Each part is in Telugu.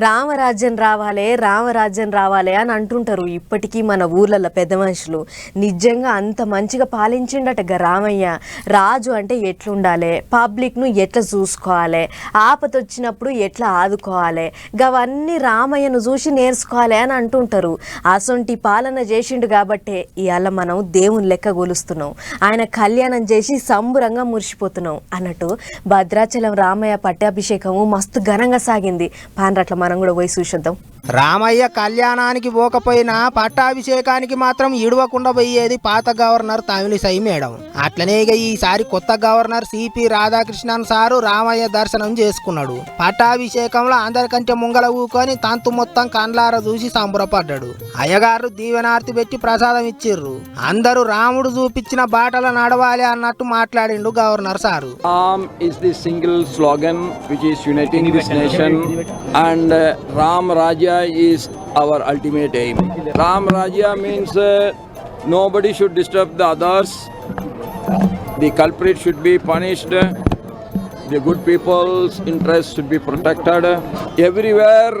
రామరాజ్యం రావాలే రామరాజ్యం రావాలే అని అంటుంటారు ఇప్పటికీ మన ఊర్లలో పెద్ద మనుషులు. నిజంగా అంత మంచిగా పాలించిండట రామయ్య. రాజు అంటే ఎట్లుండాలి? పబ్లిక్ను ఎట్లా చూసుకోవాలి? ఆపతొచ్చినప్పుడు ఎట్లా ఆదుకోవాలి? గవన్నీ రామయ్యను చూసి నేర్చుకోవాలి అని అంటుంటారు. అసొంటి పాలన చేసిండు కాబట్టే ఇవాళ మనం దేవుని లెక్క గొలుస్తున్నాం. ఆయన కళ్యాణం చేసి సంబురంగా మురిసిపోతున్నాం. అన్నట్టు భద్రాచలం రామయ్య పట్టాభిషేకము మస్తు ఘనంగా సాగింది. పాన్రట్ల మనం కూడా పోయి చూసొద్దాం. రామయ్య కళ్యాణానికి పోకపోయినా పట్టాభిషేకానికి మాత్రం ఇడవకుండా పోయేది పాత గవర్నర్ తమిళిసై మేడం. అట్లనే ఇక ఈసారి కొత్త governor CP Radhakrishnan sir Ramayya దర్శనం చేసుకున్నాడు. పట్టాభిషేకంలో అందరికంటే ముంగల ఊకొని తంతు మొత్తం కండ్లార చూసి సంబరపడ్డాడు. అయ్యగారు దీవెనార్తి పెట్టి ప్రసాదం ఇచ్చిర్రు. అందరూ రాముడు చూపించిన బాటలు నడవాలి అన్నట్టు మాట్లాడిండు governor sir. Ram is the single slogan which is uniting this nation, and Ram Raja is our ultimate aim. Ram Raja means uh, nobody should disturb the others, the culprit should be punished, the good people's interests should be protected. Everywhere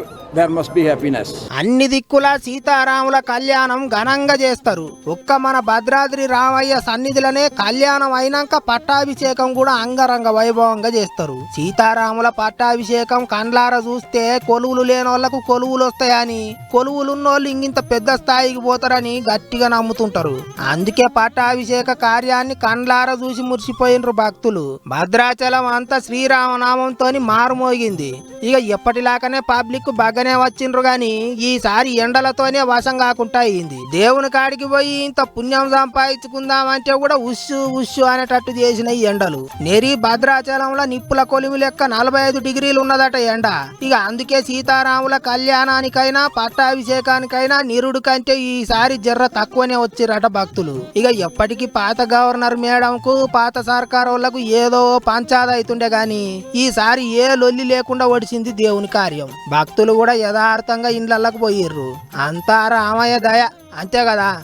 అన్ని దిక్కుల సీతారాముల కళ్యాణం ఘనంగా చేస్తారు. ఒక్క మన భద్రాద్రి రామయ్య సన్నిధిలోనే కళ్యాణం అయినాక పట్టాభిషేకం కూడా అంగరంగ వైభవంగా చేస్తారు. సీతారాముల పట్టాభిషేకం కండ్లార చూస్తే కొలువులు లేని వాళ్ళకు కొలువులు వస్తాయని కొలువులున్నోళ్ళు ఇంగింత పెద్ద స్థాయికి పోతారని గట్టిగా నమ్ముతుంటారు. అందుకే పట్టాభిషేక కార్యాన్ని కండ్లార చూసి మురిసిపోయినరు భక్తులు. భద్రాచలం అంతా శ్రీరామనామంతో మారుమోగింది. ఇక ఎప్పటిలాగానే పబ్లిక్ బాగానే వచ్చిండ్రు గాని ఈసారి ఎండలతోనే వశం కాకుండా అయింది. దేవుని కాడికి పోయి ఇంత పుణ్యం సంపాదించుకుందామంటే కూడా ఉస్సు ఉస్సు అనేటట్టు చేసిన ఈ ఎండలు. నెరి భద్రాచలంలో నిప్పుల కొలిమి లెక్క నలభై ఐదు డిగ్రీలు ఉన్నదట ఎండ. ఇక అందుకే సీతారాముల కళ్యాణానికైనా పట్టాభిషేకానికైనా నిరుడు కంటే ఈసారి జర్ర తక్కువనే వచ్చిరట భక్తులు. ఇక ఎప్పటికీ పాత గవర్నర్ మేడంకు పాత సర్కార్ వాళ్ళకు ఏదో పంచాద అవుతుండే గాని ఈసారి ఏ లొల్లి లేకుండా ఒడిసింది దేవుని కార్యం. భక్తులు కూడా యథార్థంగా ఇండ్లకి పోయిర్రు. అంతా రామయ్య దయ. అంతే కదా?